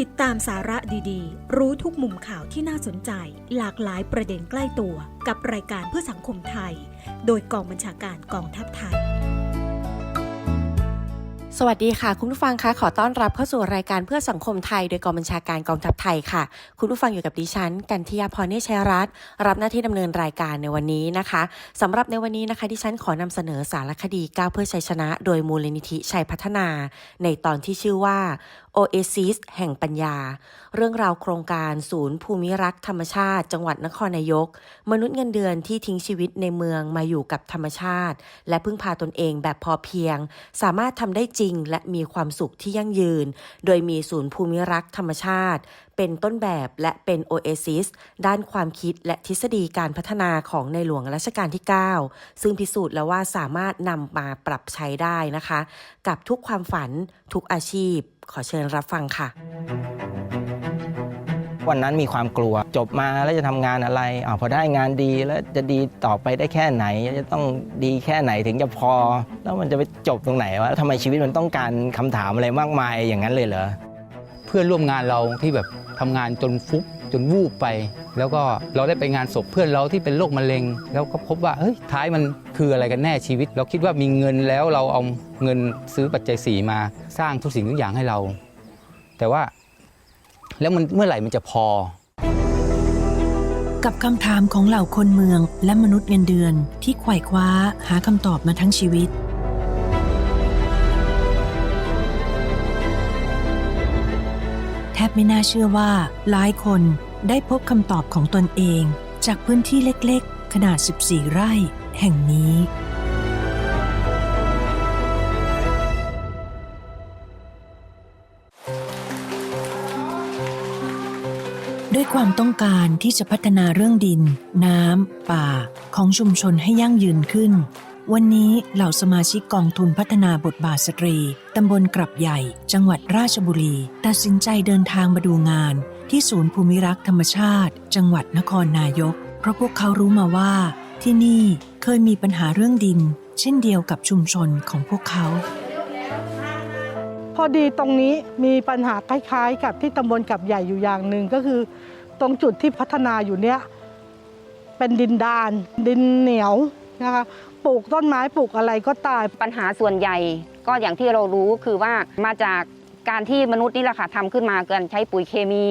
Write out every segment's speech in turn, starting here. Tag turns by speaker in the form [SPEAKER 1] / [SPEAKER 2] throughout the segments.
[SPEAKER 1] ติดตามสาระดีๆ รู้ทุกมุมข่าวที่น่าสนใจ หลากหลายประเด็นใกล้ตัวกับรายการเพื่อสังคมไทย โดยกองบัญชาการกองทัพไทย
[SPEAKER 2] สวัสดีค่ะ คุณผู้ฟังคะขอต้อนรับเข้าสู่รายการเพื่อสังคมไทย โดยกองบัญชาการกองทัพไทยค่ะ คุณผู้ฟังอยู่กับดิฉัน กันทิยาพรเนชัยรัตน์รับหน้าที่ดำเนินรายการในวันนี้นะคะสำหรับในวันนี้นะคะ ดิฉันขอนำเสนอสารคดีก้าวเพื่อชัยชนะ โดยมูลนิธิชัยพัฒนา ในตอนที่ชื่อว่า Oasis แห่งปัญญา เรื่องราวโครงการศูนย์ภูมิรักธรรมชาติ จังหวัดนครนายก มนุษย์เงินเดือนที่ทิ้งชีวิตในเมืองมาอยู่กับธรรมชาติ และพึ่งพาตนเองแบบพอเพียง สามารถทำได้จริงและมีความสุขที่ยั่งยืน โดยมีศูนย์ภูมิรักธรรมชาติ เป็นต้นแบบและเป็นโอเอซิสด้านความคิดและทฤษฎีการพัฒนาของในหลวงรัชกาลที่ 9 ซึ่งพิสูจน์แล้วว่าสามารถนำมาปรับใช้ได้นะคะ กับทุกความฝันทุกอาชีพ ขอเชิญรับฟังค่ะ
[SPEAKER 3] วันนั้นมีความกลัวจบมาแล้วจะทำงานอะไรอาพอได้งานดีแล้วจะดีต่อไปได้แค่ไหน จะต้องดีแค่ไหนถึงจะพอ แล้วมันจะไปจบตรงไหนวะทำไมชีวิตมันต้องการคำถามอะไรมากมายอย่างนั้นเลยเหรอ
[SPEAKER 4] เพื่อนร่วมงานเราที่แบบทำงานจนฟุบ จนวูบไป แล้วก็เราได้ไปงานศพเพื่อนเราที่เป็นโรคมะเร็ง แล้วก็พบว่าเฮ้ยท้ายมันคืออะไรกันแน่ชีวิต เราคิดว่ามีเงินแล้วเราเอาเงินซื้อปัจจัยสี่มาสร้างทุกสิ่งทุกอย่างให้เรา แต่ว่าแล้วมันเมื่อไหร่มันจะพอ
[SPEAKER 5] กับคำถามของเหล่าคนเมืองและมนุษย์เงินเดือนที่ไขว่คว้าหาคำตอบมาทั้งชีวิต บไม่น่าเชื่อว่า หลายคนได้พบคำตอบของตนเอง จากพื้นที่เล็กๆ ขนาด 14 ไร่ แห่งนี้ ด้วยความต้องการที่จะพัฒนาเรื่องดิน น้ำ ป่า ของชุมชนให้ยั่งยืนขึ้น วันนี้เหล่าสมาชิกกองทุนพัฒนาบทบาทสตรี ตำบลกรับใหญ่ จังหวัดราชบุรี ตัดสินใจเดินทางมาดูงาน ที่ศูนย์ภูมิรักษ์ธรรมชาติ จังหวัดนครนายก เพราะพวกเขารู้มาว่า ที่นี่เคยมีปัญหาเรื่องดิน เช่นเดียวกับชุมชนของพวกเขา
[SPEAKER 6] พอดีตรงนี้มีปัญหาคล้ายๆ กับที่ตำบลกับใหญ่อยู่อย่างหนึ่งก็คือ ตรงจุดที่พัฒนาอยู่เนี้ยเป็นดินดาน ดินเหนียวนะคะ ปลูกต้นไม้ปลูกอะไรก็ตาย
[SPEAKER 7] ปัญหาส่วนใหญ่ ก็อย่างที่เรารู้คือว่ามาจากการที่มนุษย์นี่แหละค่ะทำขึ้นมาการใช้ปุ๋ยเคมี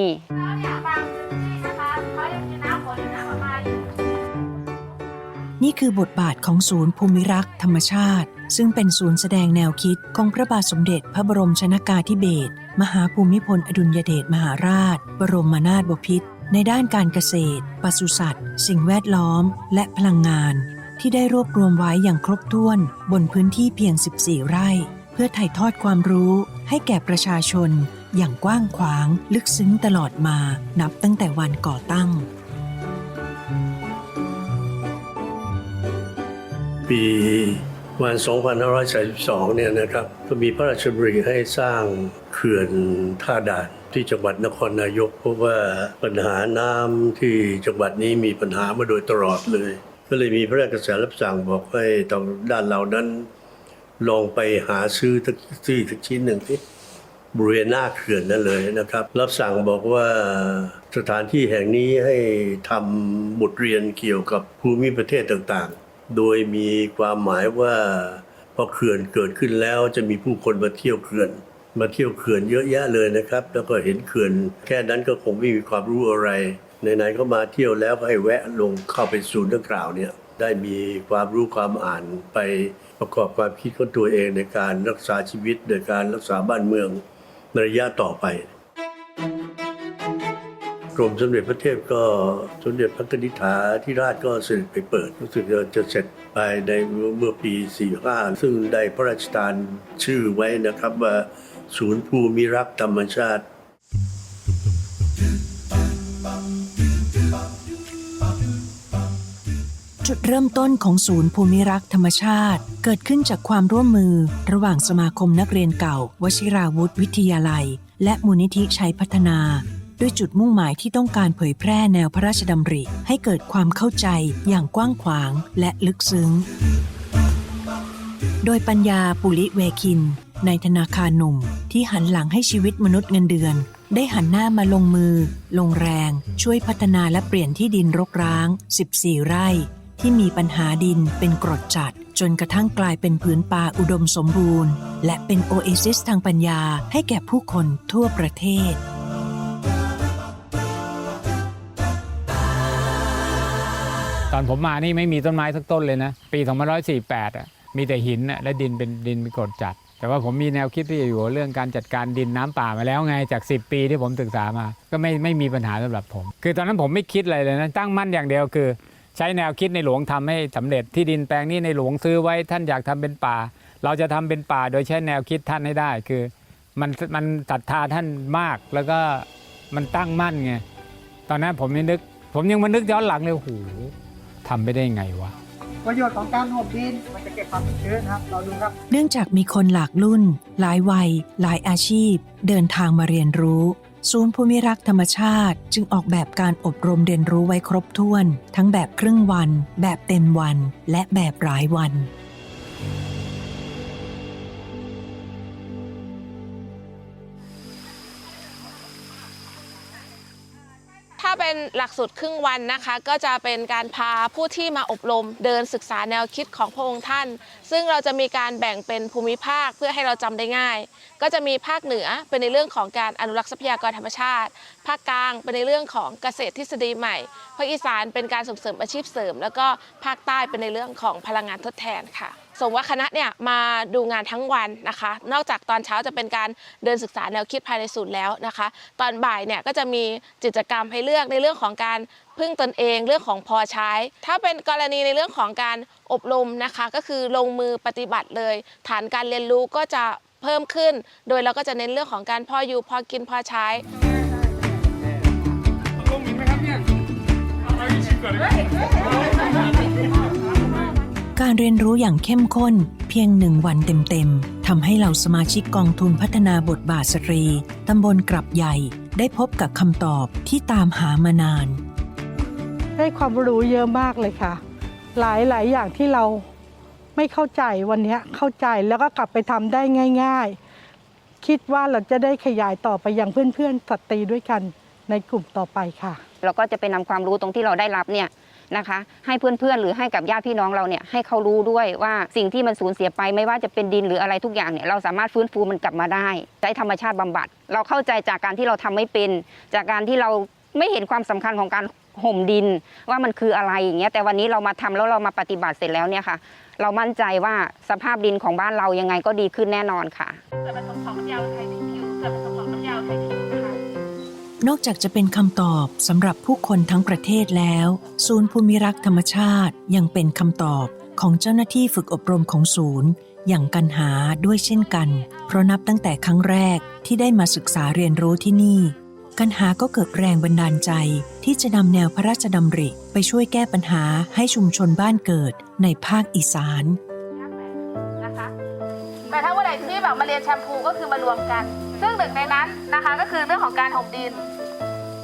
[SPEAKER 5] นี่คือบทบาทของศูนย์ภูมิรักษ์ธรรมชาติ ซึ่งเป็นศูนย์แสดงแนวคิดของพระบาทสมเด็จพระบรมชนากาธิเบศรมหาภูมิพลอดุลยเดชมหาราช บรมนาถบพิตรในด้านการเกษตรปศุสัตว์ สิ่งแวดล้อม และพลังงาน ที่ได้รวบรวมไว้อย่างครบถ้วนบนพื้นที่เพียง 14 ไร่ เพื่อถ่ายทอดความรู้ให้แก่ประชาชน อย่างกว้างขวางลึกซึ้งตลอดมานับตั้งแต่วันก่อตั้ง
[SPEAKER 8] ปีวัน2542เนี่ยนะครับ ก็มีพระราชดำริให้สร้างเขื่อนท่าด่านที่จังหวัดนครนายก เพราะว่าปัญหาน้ำที่จังหวัดนี้มีปัญหามาโดยตลอดเลย ก็เลยมีพระราชกระแสรับสั่งบอกให้ตรงด้านเรานั้น ลองไปหาซื้อทักที่ทักชิ้นหนึ่งที่บริเวณหน้าเขื่อนนั่นเลยนะครับ รับสั่งบอกว่าสถานที่แห่งนี้ให้ทำบทเรียนเกี่ยวกับภูมิประเทศต่างๆ โดยมีความหมายว่าพอเขื่อนเกิดขึ้นแล้วจะมีผู้คนมาเที่ยวเขื่อน มาเที่ยวเขื่อนเยอะแยะเลยนะครับ แล้วก็เห็นเขื่อนแค่นั้นก็คงไม่มีความรู้อะไร ไหนๆก็มาเที่ยวแล้วก็ให้แวะลงเข้าไปศูนย์ดังกล่าวเนี่ยได้มีความรู้ความอ่านไปประกอบความคิดของตัวเองในการรักษาชีวิตในการรักษาบ้านเมืองในระยะต่อไปกรมสมเด็จพระเทพก็สมเด็จพระกนิษฐาธิราชก็เสด็จไปเปิดรู้สึกจะจะเสร็จไปในเมื่อปี 45 ซึ่งได้พระราชทานชื่อไว้นะครับว่า ศูนย์ภูมิรักษ์ธรรมชาติ
[SPEAKER 5] จุดเริ่มต้นของศูนย์ภูมิรักษ์ธรรมชาติ เกิดขึ้นจากความร่วมมือ ระหว่างสมาคมนักเรียนเก่า วชิราวุธวิทยาลัย และมูลนิธิชัยพัฒนา ด้วยจุดมุ่งหมายที่ต้องการเผยแพร่แนวพระราชดำริ ให้เกิดความเข้าใจอย่างกว้างขวางและลึกซึ้ง โดยปัญญาปุริเวคิน ในธนาคารหนุ่ม ที่หันหลังให้ชีวิตมนุษย์เงินเดือนได้หันหน้ามาลงมือ ลงแรง ช่วยพัฒนาและเปลี่ยนที่ดินรกร้าง 14 ไร่ ที่มีปัญหาดินเป็นกรดจัด จนกระทั่งกลายเป็นผืนป่าอุดมสมบูรณ์ และเป็นโอเอซิสทางปัญญาให้แก่ผู้คนทั่วประเทศ
[SPEAKER 9] ตอนผมมานี่ไม่มีต้นไม้สักต้นเลยนะ ปี2548อะมีแต่หินน่ะและดินเป็นดินเป็นกรดจัด แต่ว่าผมมีแนวคิดที่จะอยู่เรื่องการจัดการดินน้ำป่ามาแล้วไงจาก 10 ปีที่ผมศึกษามา ก็ไม่ไม่มีปัญหาสำหรับผม คือตอนนั้นผมไม่คิดอะไรเลยนะตั้งมั่นอย่างเดียวคือ ใช้แนวคิดในหลวงทำให้สำเร็จที่ดินแปลงนี้ในหลวงซื้อไว้ท่านอยากทำเป็นป่า เราจะทำเป็นป่าโดยใช้แนวคิดท่านให้ได้ คือมันมันศรัทธาท่านมากแล้วก็มันตั้งมั่นไงตอนนั้นผมยังนึก ผมยังมานึกย้อนหลังเลยโอ้โหทำไปได้ไงวะ
[SPEAKER 10] ประโยชน์ของการห่มดินมันจะเก็บความชื้นนะครับ เราดูครับ
[SPEAKER 5] เนื่องจากมีคนหลากรุ่น หลายวัย หลายอาชีพ เดินทางมาเรียนรู้ ศูนย์ภูมิรักษ์ธรรมชาติจึงออกแบบการอบรมเรียนรู้ไว้ครบถ้วน ทั้งแบบครึ่งวัน แบบเต็มวัน และแบบรายวัน
[SPEAKER 11] เป็นหลักสูตรครึ่งวันนะคะ ก็จะเป็นการพาผู้ที่มาอบรมเดินศึกษาแนวคิดของพระองค์ท่าน ซึ่งเราจะมีการแบ่งเป็นภูมิภาคเพื่อให้เราจำได้ง่าย ก็จะมีภาคเหนือเป็นในเรื่องของการอนุรักษ์ทรัพยากรธรรมชาติ ภาคกลางเป็นในเรื่องของเกษตรทฤษฎีใหม่ ภาคอีสานเป็นการส่งเสริมอาชีพเสริม แล้วก็ภาคใต้เป็นในเรื่องของพลังงานทดแทนค่ะ สมว่าคณะเนี่ยมาดูงานทั้งวันนะคะ นอกจากตอนเช้าจะเป็นการเดินศึกษาแนวคิดภายในศูนย์แล้วนะคะ ตอนบ่ายเนี่ยก็จะมีกิจกรรมให้เลือกในเรื่องของการพึ่งตนเองเรื่องของพอใช้ ถ้าเป็นกรณีในเรื่องของการอบรมนะคะ ก็คือลงมือปฏิบัติเลย ฐานการเรียนรู้ก็จะเพิ่มขึ้น โดยเราก็จะเน้นเรื่องของการพออยู่พอกินพอใช้
[SPEAKER 5] การเรียนรู้อย่างเข้มข้นเพียงหนึ่งวันเต็มๆทำให้เหล่าสมาชิกกองทุนพัฒนาบทบาทสตรีตำบลกรับใหญ่ ได้พบกับคำตอบที่ตามหามานาน
[SPEAKER 6] ได้ความรู้เยอะมากเลยค่ะ หลายหลายอย่างที่เราไม่เข้าใจวันเนี้ยเข้าใจแล้วก็กลับไปทำได้ง่าย ๆ คิดว่าเราจะได้ขยายต่อไปยังเพื่อนๆสตรีด้วยกันในกลุ่มต่อไปค่ะ
[SPEAKER 7] เราก็จะไปนำความรู้ตรงที่เราได้รับเนี่ย นะคะ ให้เพื่อนๆ หรือให้กับญาติพี่น้องเราเนี่ยให้เขารู้ด้วยว่าสิ่งที่มันสูญเสียไปไม่ว่าจะเป็นดินหรืออะไรทุกอย่างเนี่ยเราสามารถฟื้นฟูมันกลับมาได้ใช้ธรรมชาติบำบัด เราเข้าใจจากการที่เราทำไม่เป็น จากการที่เราไม่เห็นความสำคัญของการห่มดินว่ามันคืออะไรอย่างเงี้ยแต่วันนี้เรามาทำแล้วเรามาปฏิบัติเสร็จแล้วเนี่ยค่ะ เรามั่นใจว่าสภาพดินของบ้านเรายังไงก็ดีขึ้นแน่นอนค่ะ
[SPEAKER 5] นอก นอกจากจะเป็นคำตอบสำหรับผู้คนทั้งประเทศแล้ว ศูนย์ภูมิรักษ์ธรรมชาติยังเป็นคำตอบของเจ้าหน้าที่ฝึกอบรมของศูนย์ อย่างกันหาด้วยเช่นกัน เพราะนับตั้งแต่ครั้งแรกที่ได้มาศึกษาเรียนรู้ที่นี่ กันหาก็เกิดแรงบันดาลใจ ที่จะนำแนวพระราชดำริ ไปช่วยแก้ปัญหาให้ชุมชนบ้านเกิดในภาคอีสาน
[SPEAKER 11] นะคะแต่ถ้าวันไหนที่แบบมาเรียนแชมพูก็คือมารวมกัน ซึ่งหนึ่งในนั้นนะคะก็คือเรื่องของการห่มดิน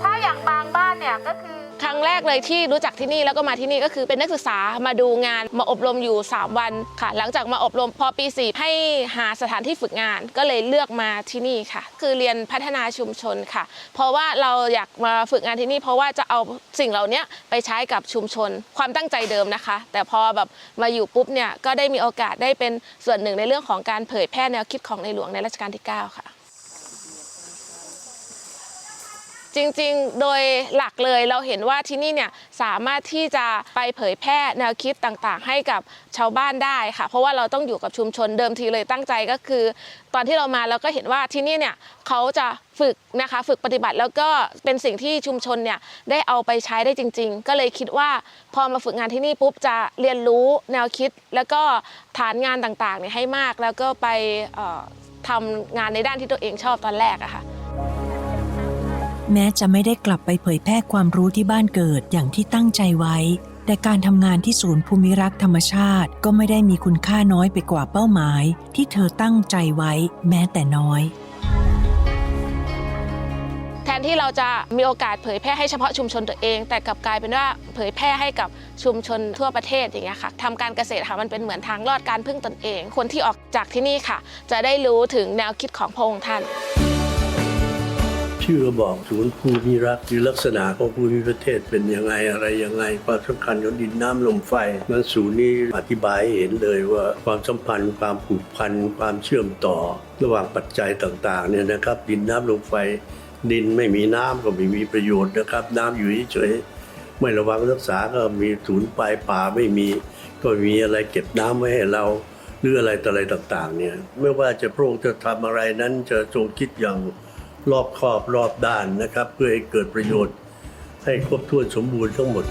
[SPEAKER 11] ถ้าอย่างบางบ้านเนี่ยก็คือ ครั้งแรกเลยที่รู้จักที่นี่แล้วก็มาที่นี่ก็คือเป็นนักศึกษามาดูงานมาอบรมอยู่ 3 วันค่ะ หลังจากมาอบรมพอปี4ให้หาสถานที่ฝึกงานก็เลยเลือกมาที่นี่ค่ะ คือเรียนพัฒนาชุมชนค่ะ เพราะว่าเราอยากมาฝึกงานที่นี่ เพราะว่าจะเอาสิ่งเหล่านี้ไปใช้กับชุมชน ความตั้งใจเดิมนะคะ แต่พอแบบมาอยู่ปุ๊บเนี่ยก็ได้มีโอกาสได้เป็นส่วนหนึ่งในเรื่องของการเผยแพร่แนวคิดของในหลวงในรัชกาลที่ 9 ค่ะ จริงๆ โดยหลักเลยเราเห็นว่าที่นี่เนี่ยสามารถที่จะไปเผยแพร่แนวคิดต่างๆ ให้กับชาวบ้านได้ค่ะ เพราะว่าเราต้องอยู่กับชุมชนเดิมทีเลยตั้งใจก็คือ ตอนที่เรามาเราก็เห็นว่าที่นี่เนี่ยเขาจะฝึกนะคะฝึกปฏิบัติแล้วก็เป็นสิ่งที่ชุมชนเนี่ยได้เอาไปใช้ได้จริง ๆ ก็เลยคิดว่าพอมาฝึกงานที่นี่ปุ๊บจะเรียนรู้แนวคิด แล้วก็ฐานงานต่างๆเนี่ยให้มาก แล้วก็ไปทำงานในด้านที่ตัวเองชอบตอนแรกอะค่ะ
[SPEAKER 5] แม้จะไม่ได้กลับไปเผยแพร่ความรู้ที่บ้านเกิดอย่างที่ตั้งใจไว้ แต่การทำงานที่ศูนย์ภูมิรักษ์ธรรมชาติ ก็ไม่ได้มีคุณค่าน้อยไปกว่าเป้าหมาย ที่เธอตั้งใจไว้แม้แต่น้อย
[SPEAKER 11] แทนที่เราจะมีโอกาสเผยแพร่ให้เฉพาะชุมชนตัวเอง แต่กลับกลายเป็นว่าเผยแพร่ให้กับชุมชนทั่วประเทศอย่างเงี้ยค่ะทำการเกษตรค่ะมันเป็นเหมือนทางรอดการพึ่งตนเอง คนที่ออกจากที่นี่ค่ะ จะได้รู้ถึงแนวคิดของพระองค์ท่าน
[SPEAKER 8] ชื่อก็บอกศูนย์ภูมิรักคือลักษณะของภูมิประเทศเป็นยังไงอะไรยังไงความสำคัญของดินน้ำลมไฟนั้นศูนย์นี้อธิบายเห็นเลยว่าความสัมพันธ์ความผูกพันความเชื่อมต่อ ระหว่างปัจจัยต่างๆเนี่ยนะครับ ดินน้ำลมไฟ ดินไม่มีน้ำก็ไม่มีประโยชน์นะครับ น้ำอยู่เฉยๆไม่ระวังรักษาก็มีศูนย์ปลายป่าไม่มี ก็มีอะไรเก็บน้ำไว้ให้เราหรืออะไรต่ออะไรต่างๆเนี่ยไม่ว่าจะพระองค์จะทำอะไรนั้นจะทรงคิดอย่าง รอบคอบรอบด้านนะครับ เพื่อให้เกิดประโยชน์ให้ครบถ้วนสมบูรณ์ทั้งหมด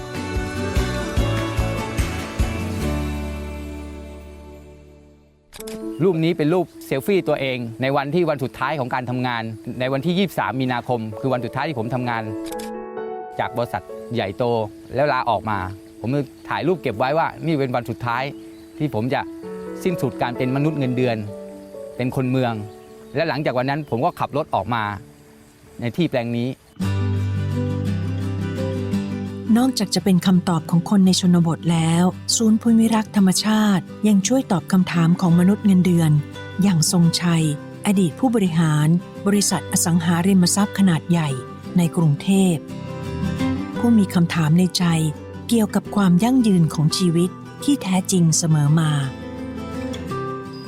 [SPEAKER 4] รูปนี้เป็นรูปเซลฟี่ตัวเอง ในวันที่วันสุดท้ายของการทำงาน ในวันที่ 23 มีนาคม คือวันสุดท้ายที่ผมทำงาน จากบริษัทใหญ่โตแล้วลาออกมา ผมถ่ายรูปเก็บไว้ว่านี่เป็นวันสุดท้ายที่ผมจะสิ้นสุดการเป็นมนุษย์เงินเดือน เป็นคนเมือง และหลังจากวันนั้นผมก็ขับรถออกมาในที่แปลงนี้
[SPEAKER 5] นอกจากจะเป็นคำตอบของคนในชนบทแล้ว ศูนย์ภูมิรักษ์ธรรมชาติ ยังช่วยตอบคำถามของมนุษย์เงินเดือน อย่างทรงชัย อดีตผู้บริหาร บริษัทอสังหาริมทรัพย์ขนาดใหญ่ในกรุงเทพ ผู้มีคำถามในใจเกี่ยวกับความยั่งยืนของชีวิตที่แท้จริงเสมอมา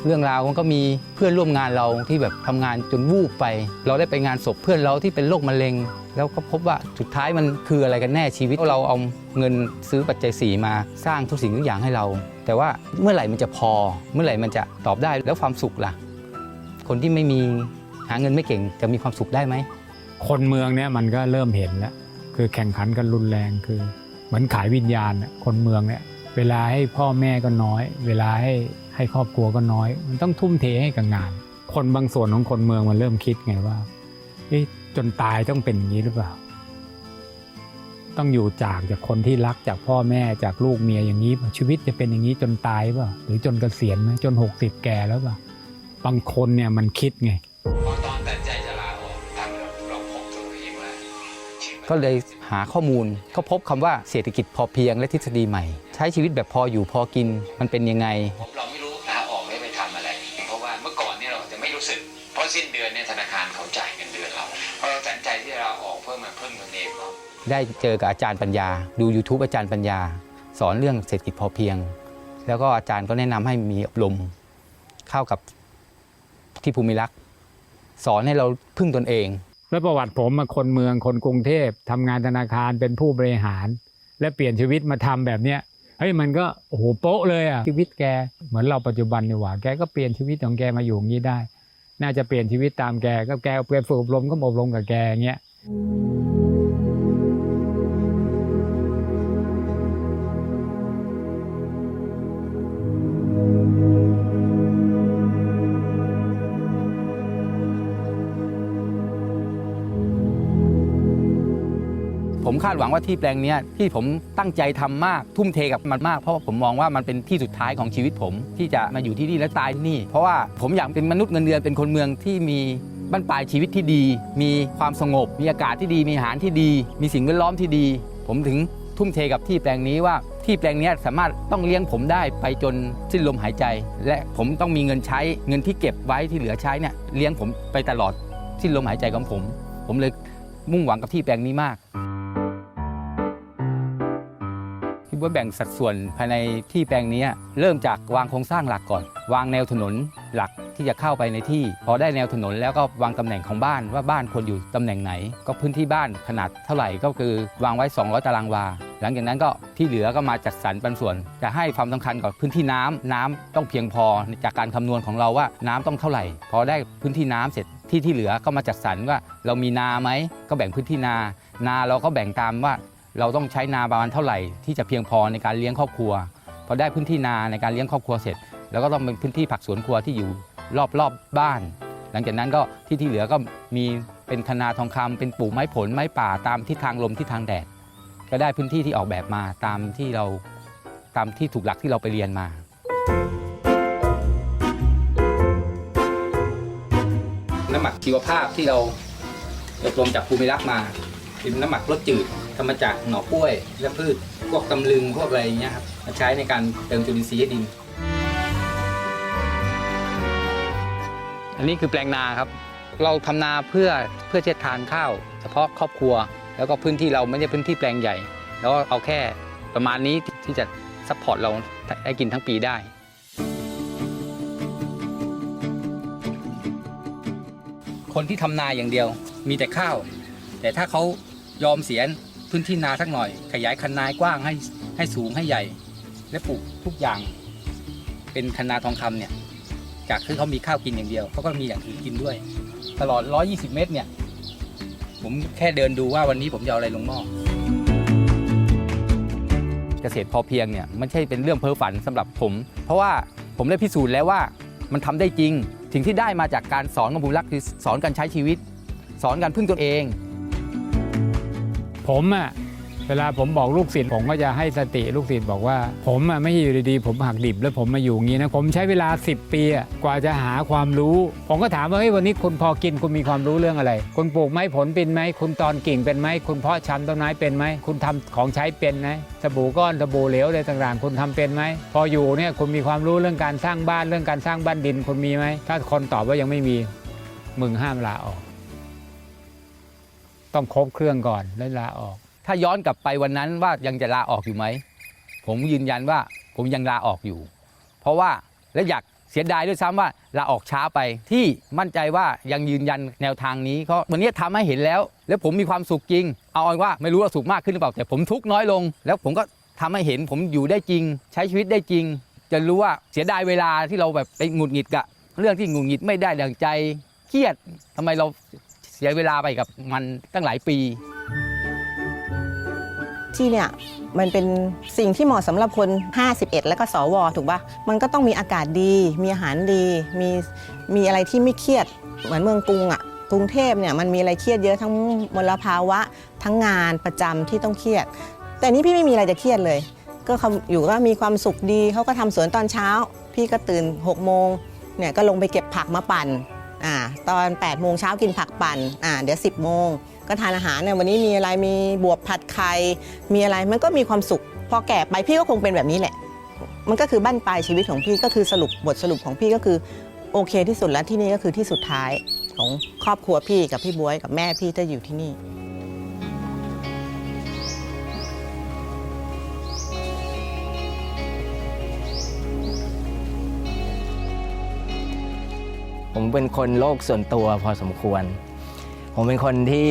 [SPEAKER 4] เรื่องราวมันก็มีเพื่อนร่วมงานเราที่แบบทำงานจนวูบไป เราได้ไปงานศพเพื่อนเราที่เป็นโรคมะเร็ง แล้วก็พบว่าสุดท้ายมันคืออะไรกันแน่ชีวิตเราเอาเงินซื้อปัจจัยสี่มาสร้างทุกสิ่งทุกอย่างให้เรา แต่ว่าเมื่อไหร่มันจะพอ เมื่อไหร่มันจะตอบได้แล้วความสุขล่ะ คนที่ไม่มีหาเงินไม่เก่งจะมีความสุขได้ไหม
[SPEAKER 9] คนเมืองเนี่ยมันก็เริ่มเห็นแล้วคือแข่งขันกันรุนแรงคือเหมือนขายวิญญาณน่ะคนเมืองเนี่ยเวลาให้พ่อแม่ก็น้อย เวลาให้ ให้ครอบครัวก็น้อย มันต้องทุ่มเทให้กับงาน คนบางส่วนของคนเมืองมันเริ่มคิดไงว่าจนตายต้องเป็นอย่างนี้หรือเปล่า ต้องอยู่จากจากคนที่รักจากพ่อแม่จากลูกเมียอย่างนี้ ชีวิตจะเป็นอย่างนี้จนตายเปล่าหรือจนเกษียณไหมจน 60 แก่แล้วเปล่าบางคนเนี่ยมันคิดไง
[SPEAKER 12] ก็เล
[SPEAKER 4] ยหาข้อมูลก็พบคำว่าเศรษฐกิจพอเพียงและทฤษฎีใหม่ ใช้ชีวิตแบบพออยู่พอกินมันเป็นยังไง
[SPEAKER 12] เราไม่รู้ กเพราะสิ้นเดือนเนี่ยธนาคารเขาจ่ายเงินเดือนเราพอเราตัดสินใจที่จะลาออกเพื่อมาพึ่งตนเองเรา
[SPEAKER 4] ได้เจอกับอาจารย์ปัญญา ดู YouTube อาจารย์ปัญญา สอนเรื่องเศรษฐกิจพอเพียง แล้วก็อาจารย์ก็แนะนำให้มีอบรมเข้ากับที่ภูมิรักษ์สอนให้เราพึ่งตนเอง
[SPEAKER 9] แล้วประวัติผมมาคนเมืองคนกรุงเทพทำงานธนาคารเป็นผู้บริหาร และเปลี่ยนชีวิตมาทำแบบเนี้ยเฮ้ยมันก็โอ้โหโป๊ะเลยอะชีวิตแกเหมือนเราปัจจุบันนี่หว่าแกก็เปลี่ยนชีวิตของแกมาอยู่อย่างนี้ได้ น่าจะเปลี่ยนชีวิตตามแกก็แกเปลี่ยนฝึกอบรมก็อบรมกับแกอย่างเงี้ย
[SPEAKER 4] คาดหวังว่าที่แปลงนี้ที่ผมตั้งใจทำมากทุ่มเทกับมันมาก เพราะผมมองว่ามันเป็นที่สุดท้ายของชีวิตผม ที่จะมาอยู่ที่นี่และตายที่นี่ เพราะว่าผมอยากเป็นมนุษย์เงินเดือนเป็นคนเมืองที่มีบ้านปลายชีวิตที่ดี มีความสงบ มีอากาศที่ดี มีอาหารที่ดี มีสิ่งแวดล้อมที่ดี ผมถึงทุ่มเทกับที่แปลงนี้ว่าที่แปลงนี้สามารถต้องเลี้ยงผมได้ไปจนสิ้นลมหายใจ และผมต้องมีเงินใช้เงินที่เก็บไว้ที่เหลือใช้เนี่ยเลี้ยงผมไปตลอดสิ้นลมหายใจของผม ผมเลยมุ่งหวังกับที่แปลงนี้มาก ที่ว่าแบ่งสัดส่วนภายในที่แปลงนี้เริ่มจากวางโครงสร้างหลักก่อน วางแนวถนนหลักที่จะเข้าไปในที่ พอได้แนวถนนแล้วก็วางตำแหน่งของบ้านว่าบ้านควรอยู่ตำแหน่งไหน ก็พื้นที่บ้านขนาดเท่าไหร่ก็คือวางไว้ 200 ตารางวา หลังจากนั้นก็ที่เหลือก็มาจัดสรรปันส่วน จะให้ความสำคัญกับพื้นที่น้ำน้ำต้องเพียงพอจากการคำนวณของเราว่าน้ำต้องเท่าไหร่ พอได้พื้นที่น้ำเสร็จที่ที่เหลือก็มาจัดสรรว่าเรามีนาไหมก็แบ่งพื้นที่นา นาเราก็แบ่งตามว่า เราต้องใช้นาประมาณเท่าไหร่ ที่จะเพียงพอในการเลี้ยงครอบครัวพอได้พื้นที่นาในการเลี้ยงครอบครัวเสร็จ แล้วก็ต้องเป็นพื้นที่ผักสวนครัวที่อยู่รอบๆบบ้าน หลังจากนั้นก็ที่ที่เหลือก็มีเป็นคนาทองคำเป็นปลูกไม้ผลไม้ป่าตามทิศทางลมทิศทางแดด ก็ได้พื้นที่ที่ออกแบบมาตามที่เราตามที่ถูกหลักที่เราไปเรียนมาน้ำหมักชีวภาพที่เราอบรมจากภูมิรักษ์มา เป็นน้ำหมักรสจืดทำมาจากหน่อกล้วย และพืชพวกตำลึงพวกอะไรอย่างเงี้ยครับมาใช้ในการเติมจุลินทรีย์ให้ดิน อันนี้คือแปลงนาครับ เราทำนาเพื่อเพื่อจะทานข้าว เฉพาะครอบครัว แล้วก็พื้นที่เราไม่ใช่พื้นที่แปลงใหญ่ แล้วก็เอาแค่ประมาณนี้ที่จะซัพพอร์ตเราให้กินทั้งปีได้คนที่ทำนาอย่างเดียวมีแต่ข้าว แต่ถ้าเขา ยอมเสียพื้นที่นาสักหน่อย ขยายคันนายกว้างให้ให้สูงให้ใหญ่ และปลูกทุกอย่างเป็นคันนาทองคำเนี่ยจากที่เขามีข้าวกินอย่างเดียวเขาก็มีอย่างอื่นกินด้วย ตลอด 120 เมตรเนี่ย ผมแค่เดินดูว่าวันนี้ผมจะเอาอะไรลงหม้อเกษตรพอเพียงเนี่ยไม่ใช่เป็นเรื่องเพ้อฝันสำหรับผม เพราะว่าผมได้พิสูจน์แล้วว่ามันทำได้จริงสิ่งที่ได้มาจากการสอนของภูรักคือสอนการใช้ชีวิต สอนการพึ่งตนเอง
[SPEAKER 9] ผมอะเวลาผมบอกลูกศิษย์ผมก็จะให้สติลูกศิษย์บอกว่า ผมอะไม่ใช่อยู่ดีๆผมหักดิบแล้วผมมาอยู่งี้นะผมใช้เวลา 10 ปีอะกว่าจะหาความรู้ ผมก็ถามว่าเฮ้ยวันนี้คุณพอกินคุณมีความรู้เรื่องอะไร คุณปลูกไม้ผลเป็นไหมคุณตอนกิ่งเป็นไหมคุณเพาะชำต้นไม้เป็นไหมคุณทำของใช้เป็นไหมสบู่ก้อนสบู่เหลวอะไรต่างๆ คุณทำเป็นไหมพออยู่เนี่ยคุณมีความรู้เรื่องการสร้างบ้านเรื่องการสร้างบ้านดินคุณมีไหมถ้าคนตอบว่ายังไม่มีมึงห้ามลาออก ต้องครบเครื่องก่อนแล้วลาออก
[SPEAKER 4] ถ้าย้อนกลับไปวันนั้นว่ายังจะลาออกอยู่ไหม ผมยืนยันว่าผมยังลาออกอยู่ เพราะว่าและอยากเสียดายด้วยซ้ำว่าลาออกช้าไปที่มั่นใจว่ายังยืนยันแนวทางนี้เพราะวันนี้ทำให้เห็นแล้ว แล้วผมมีความสุขจริง เอาเป็นว่าไม่รู้ว่าสุขมากขึ้นหรือเปล่าแต่ผมทุกน้อยลง แล้วผมก็ทำให้เห็นผมอยู่ได้จริง ใช้ชีวิตได้จริง จะรู้ว่าเสียดายเวลาที่เราแบบไปหงุดหงิดกับเรื่องที่หงุดหงิดไม่ได้ดังใจเครียดทำไมเรา เสียเวลาไปกับมันตั้งหลายปี
[SPEAKER 13] ที่เนี่ยมันเป็นสิ่งที่เหมาะสำหรับคน 51 แล้วก็สวถูกปะมันก็ต้องมีอากาศดี มีอาหารดี มีมีอะไรที่ไม่เครียด เหมือนเมืองกรุงอะ่ะกรุงเทพเนี่ยมันมีอะไรเครียดเยอะทั้งมลภาวะ ทั้งงานประจำที่ต้องเครียด แต่นี่พี่ไม่มีอะไรจะเครียดเลย ก็เขาอยู่ก็มีความสุขดีเขาก็ทำสวนตอนเช้า พี่ก็ตื่น6โมงเนี่ยก็ลงไปเก็บผักมาปั่น อ่าตอน8โมงเช้ากินผักปั่นอ่าเดี๋ยว10โมงก็ทานอาหารเนี่ยวันนี้มีอะไรมีบวบผัดไข่มีอะไรมันก็มีความสุข พอแก่ไปพี่ก็คงเป็นแบบนี้แหละ มันก็คือบั้นปลายชีวิตของพี่ก็คือสรุปบทสรุปของพี่ก็คือโอเคที่สุดแล้วที่นี่ก็คือที่สุดท้ายของครอบครัวพี่กับพี่บวยกับแม่พี่จะอยู่ที่นี่
[SPEAKER 3] ผมเป็นคนโลกส่วนตัวพอสมควร ผมเป็นคนที่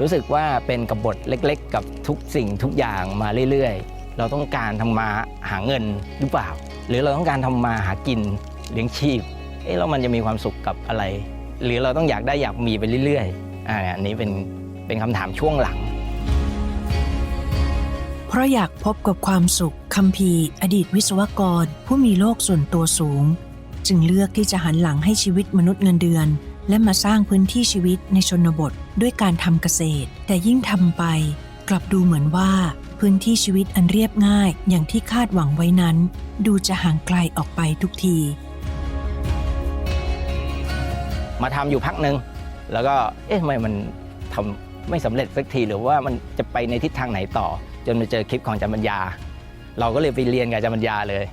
[SPEAKER 3] รู้สึกว่าเป็นกบฏเล็ก ๆ กับทุกสิ่งทุกอย่างมาเรื่อยๆ เราต้องการทำมาหาเงินหรือเปล่า หรือเราต้องการทำมาหากินเลี้ยงชีพเอ๊ะแล้วมันจะมีความสุขกับอะไร หรือเราต้องอยากได้อยากมีไปเรื่อยๆอ่าอันนี้เป็นเป็นคำถามช่วงหลัง
[SPEAKER 5] เพราะอยากพบกับความสุขคัมภีร์ อดีตวิศวกร ผู้มีโลกส่วนตัวสูง จึงเลือกที่จะหันหลังให้ชีวิตมนุษย์เงินเดือน และมาสร้างพื้นที่ชีวิตในชนบทด้วยการทำเกษตร แต่ยิ่งทำไป กลับดูเหมือนว่า พื้นที่ชีวิตอันเรียบง่ายอย่างที่คาดหวังไว้นั้น ดูจะห่างไกลออกไปทุกที
[SPEAKER 3] มาทำอยู่พักหนึ่งแล้วก็เอ๊ะทำไมมันทำไม่สำเร็จสักทีหรือว่ามันจะไปในทิศทางไหนต่อ จนมาเจอคลิปของอาจารย์ปัญญา เราก็เลยไปเรียนกับอาจารย์ปัญญาเลย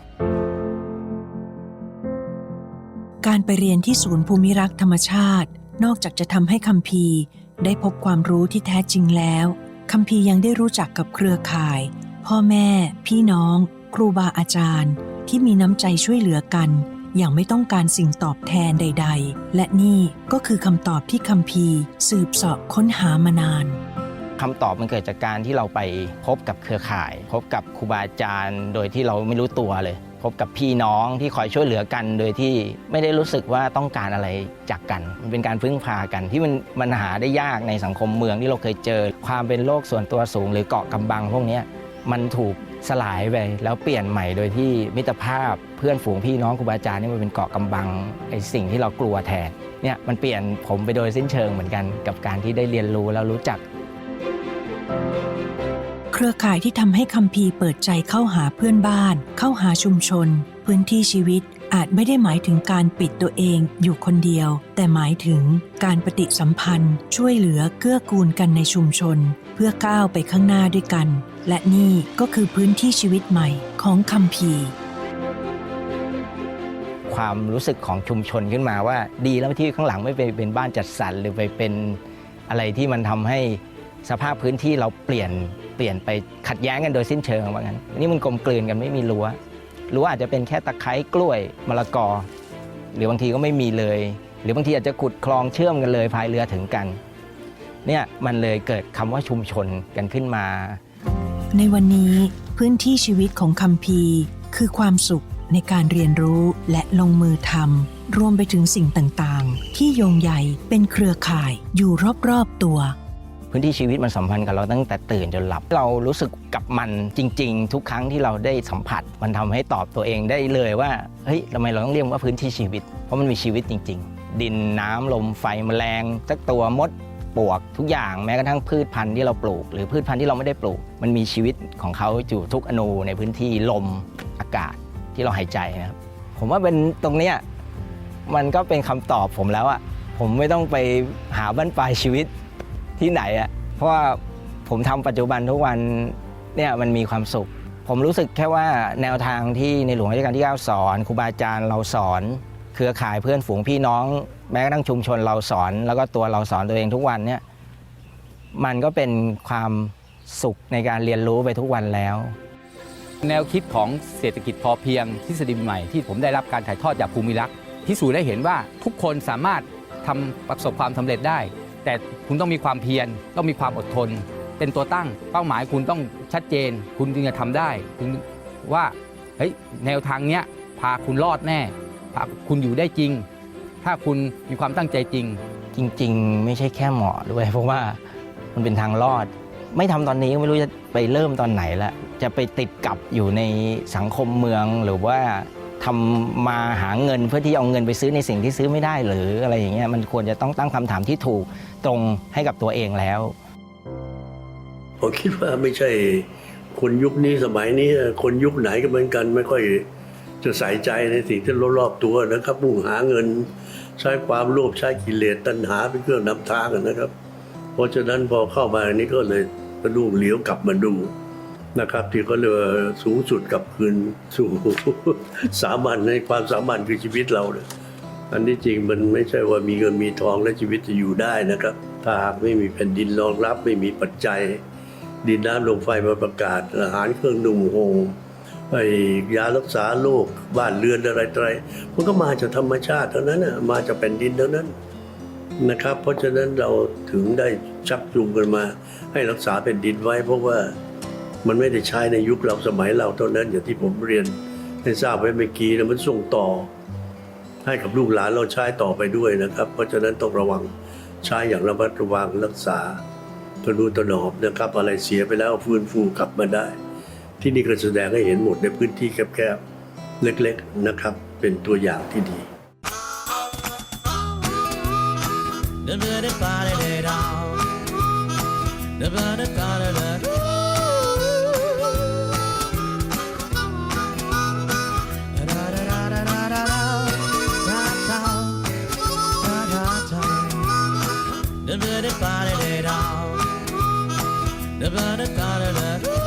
[SPEAKER 5] การไปเรียนที่ศูนย์ภูมิรักษ์ธรรมชาติ นอกจากจะทำให้คัมภีร์ได้พบความรู้ที่แท้จริงแล้วคัมภีร์ยังได้รู้จักกับเครือข่าย พ่อแม่ พี่น้อง ครูบาอาจารย์ ที่มีน้ำใจช่วยเหลือกัน อย่างไม่ต้องการสิ่งตอบแทนใด ๆ และนี่ก็คือคำตอบที่คัมภีร์ สืบเสาะค้นหามานาน
[SPEAKER 3] คำตอบมันเกิดจากการที่เราไปพบกับเครือข่าย พบกับครูบาอาจารย์ โดยที่เราไม่รู้ตัวเลย พบกับพี่น้องที่คอยช่วยเหลือกัน โดยที่ไม่ได้รู้สึกว่าต้องการอะไรจากกัน มันเป็นการพึ่งพากัน ที่มันมันหาได้ยากในสังคมเมืองที่เราเคยเจอ ความเป็นโลกส่วนตัวสูง หรือเกาะกำบังพวกนี้มันถูกสลายไปแล้วเปลี่ยนใหม่โดยที่มิตรภาพเพื่อนฝูงพี่น้องครูบาอาจารย์นี่มันเป็นเกาะกำบังไอ้สิ่งที่เรากลัวแทนเนี่ยมันเปลี่ยนผมไปโดยสิ้นเชิงเหมือนกันกับการที่ได้เรียนรู้แล้วรู้จัก
[SPEAKER 5] รือข่ายที่ทำให้คัมภีเปิดใจเข้าหาเพื่อนบ้าน เข้าหาชุมชน พื้นที่ชีวิตอาจไม่ได้หมายถึงการปิดตัวเองอยู่คนเดียว แต่หมายถึงการปฏิสัมพันธ์ ช่วยเหลือเกื้อกูลกันในชุมชน เพื่อก้าวไปข้างหน้าด้วยกัน และนี่ก็คือพื้นที่ชีวิตใหม่ของคัมภี
[SPEAKER 3] ความรู้สึกของชุมชนขึ้นมาว่า ดีแล้วที่ข้างหลังไม่ไปเป็นบ้านจัดสรรหรือไปเป็นอะไรที่มันทำให้ สภาพพื้นที่เราเปลี่ยนเปลี่ยนไปขัดแย้งกันโดยสิ้นเชิงว่างั้นนี่มันกลมกลืนกันไม่มีรั้วรั้วอาจจะเป็นแค่ตะไคร้กล้วยมะละกอ หรือบางทีก็ไม่มีเลย หรือบางทีอาจจะขุดคลองเชื่อมกันเลยพายเรือถึงกันเนี่ยมันเลยเกิดคำว่าชุมชนกันขึ้นมา
[SPEAKER 5] ในวันนี้พื้นที่ชีวิตของคัมภีร์คือความสุขในการเรียนรู้และลงมือทำรวมไปถึงสิ่งต่าง ๆ ที่โยงใหญ่เป็นเครือข่ายอยู่รอบ ๆ ตัว
[SPEAKER 3] พื้นที่ชีวิตมันสัมพันธ์กับเราตั้งแต่ตื่นจนหลับ เรารู้สึกกับมันจริง ๆ ทุกครั้งที่เราได้สัมผัส มันทำให้ตอบตัวเองได้เลยว่าเฮ้ยทำไมเราต้องเรียกว่าพื้นที่ชีวิต เพราะมันมีชีวิตจริง ๆ ดินน้ำลมไฟแมลงสักตัวมดปลวกทุกอย่างแม้กระทั่งพืชพันธุ์ที่เราปลูก หรือพืชพันธุ์ที่เราไม่ได้ปลูก มันมีชีวิตของเขาอยู่ทุกอนูในพื้นที่ลมอากาศที่เราหายใจนะครับ ผมว่าเป็นตรงเนี้ยมันก็เป็นคำตอบผมแล้วอะผมไม่ต้องไปหาบ้านปลายชีวิต ที่ไหนอะเพราะว่าผมทำปัจจุบันทุกวันเนี่ยมันมีความสุข ผมรู้สึกแค่ว่าแนวทางที่ในหลวงรัชกาลที่9สอนครูบาอาจารย์เราสอน เครือข่ายเพื่อนฝูงพี่น้อง แม้กระทั่งชุมชนเราสอน แล้วก็ตัวเราสอนตัวเองทุกวันเนี่ยมันก็เป็นความสุขในการเรียนรู้ไปทุกวันแล้ว
[SPEAKER 4] แนวคิดของเศรษฐกิจพอเพียงทฤษฎีใหม่ที่ผมได้รับการถ่ายทอดจากภูมิรักษ์พิสูจน์ได้เห็นว่าทุกคนสามารถทำประสบความสำเร็จได้ แต่คุณต้องมีความเพียรต้องมีความอดทน เป็นตัวตั้งเป้าหมายคุณต้องชัดเจน คุณจึงจะทำได้คุณว่าเฮ้ยแนวทางเนี้ยพาคุณรอดแน่พาคุณอยู่ได้จริง ถ้าคุณมีความตั้งใจจริง
[SPEAKER 3] จริง ๆ ไม่ใช่แค่เหมาะด้วย เพราะว่ามันเป็นทางรอด ไม่ทำตอนนี้ก็ไม่รู้จะไปเริ่มตอนไหนละจะไปติดกับอยู่ในสังคมเมืองหรือว่าทำมาหาเงินเพื่อที่เอาเงินไปซื้อในสิ่งที่ซื้อไม่ได้หรืออะไรอย่างเงี้ยมันควรจะต้องตั้งคำถามที่ถูก ตรงให้กับตัวเองแล้ว
[SPEAKER 8] ผมคิดว่าไม่ใช่คนยุคนี้สมัยนี้คนยุคไหนก็เหมือนกันไม่ค่อยจะใส่ใจในสิ่งที่รอบๆตัวนะครับมุ่งหาเงิน ใช้ความโลภใช้กิเลสตัณหาเป็นเครื่องนำทางนะครับ เพราะฉะนั้นพอเข้ามาอันนี้ก็เลยกระดูกเหลียวกลับมาดูนะครับที่เขาเรียกว่าสูงสุดกลับคืนสู่สามัญในความสามัญคือชีวิตเราเนี่ย อันที่จริงมันไม่ใช่ว่ามีเงินมีทองและชีวิตจะอยู่ได้นะครับ ถ้าหากไม่มีแผ่นดินรองรับไม่มีปัจจัย ดินน้ำลมไฟมาประกาศ อาหารเครื่องนุ่งห่มไอ้ยารักษาโรคบ้านเรือนอะไรต่ออะไรมันก็มาจากธรรมชาติเท่านั้นนะมาจากแผ่นดินเท่านั้นนะครับ เพราะฉะนั้นเราถึงได้ชักจูงกันมา ให้รักษาแผ่นดินไว้ เพราะว่ามันไม่ได้ใช้ในยุคเราสมัยเราเท่านั้นอย่างที่ผมเรียนให้ทราบไว้เมื่อกี้นะมันส่งต่อ ให้กับลูกหลานเราใช้ต่อไปด้วยนะครับ เพราะฉะนั้นต้องระวังใช้อย่างระมัดระวังรักษาทนุถนอมนะครับ อะไรเสียไปแล้วฟื้นฟูกลับมาได้ ที่นี่ก็แสดงให้เห็นหมดในพื้นที่แคบๆเล็กๆนะครับ เป็นตัวอย่างที่ดี da da da da da.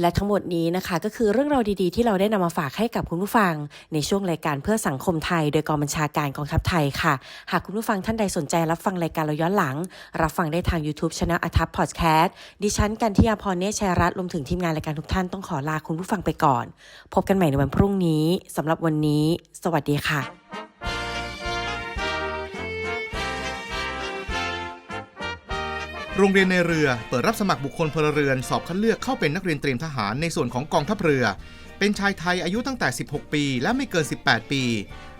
[SPEAKER 2] และทั้งหมดนี้นะคะ ก็คือเรื่องราวดีๆ ที่เราได้นำมาฝากให้กับคุณผู้ฟัง ในช่วงรายการเพื่อสังคมไทย โดยกองบัญชาการกองทัพไทยค่ะ หากคุณผู้ฟังท่านใดสนใจรับฟังรายการเราย้อนหลัง รับฟังได้ทาง YouTube c h anel อัทับพอดแคสต์ดิฉันกันทิยาพรเนชชัยรัตน์รวมถึงทีมงานรายการทุกท่านต้องขอลาคุณผู้ฟังไปก่อน พบกันใหม่ในวันพรุ่งนี้สำหรับวันนี้ สวัสดีค่ะ
[SPEAKER 14] โรงเรียนในเรือเปิดรับสมัครบุคคลพลเรือนสอบคัดเลือกเข้าเป็นนักเรียนเตรียมทหารในส่วนของกองทัพเรือ เป็นชายไทยอายุตั้งแต่ 16 ปี และไม่เกิน 18 ปี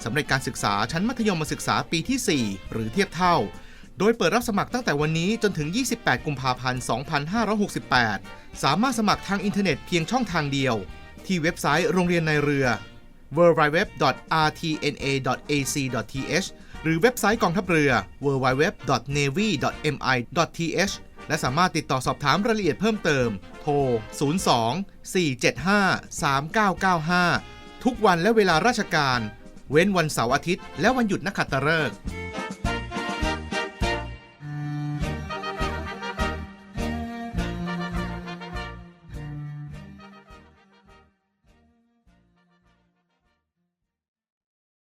[SPEAKER 14] สำเร็จการศึกษาชั้นมัธยมศึกษาปีที่ 4 หรือเทียบเท่า โดยเปิดรับสมัครตั้งแต่วันนี้จนถึง 28 กุมภาพันธ์ 2568 สามารถสมัครทางอินเทอร์เน็ตเพียงช่องทางเดียว ที่เว็บไซต์โรงเรียนในเรือ www.rtna.ac.th หรือเว็บไซต์กองทัพเรือ www.navy.mi.th และสามารถติดต่อสอบถามรายละเอียดเพิ่มเติม โทร 02 475 3995 ทุกวันและเวลาราชการ เว้นวันเสาร์อาทิตย์ และวันหยุดนักขัตฤกษ์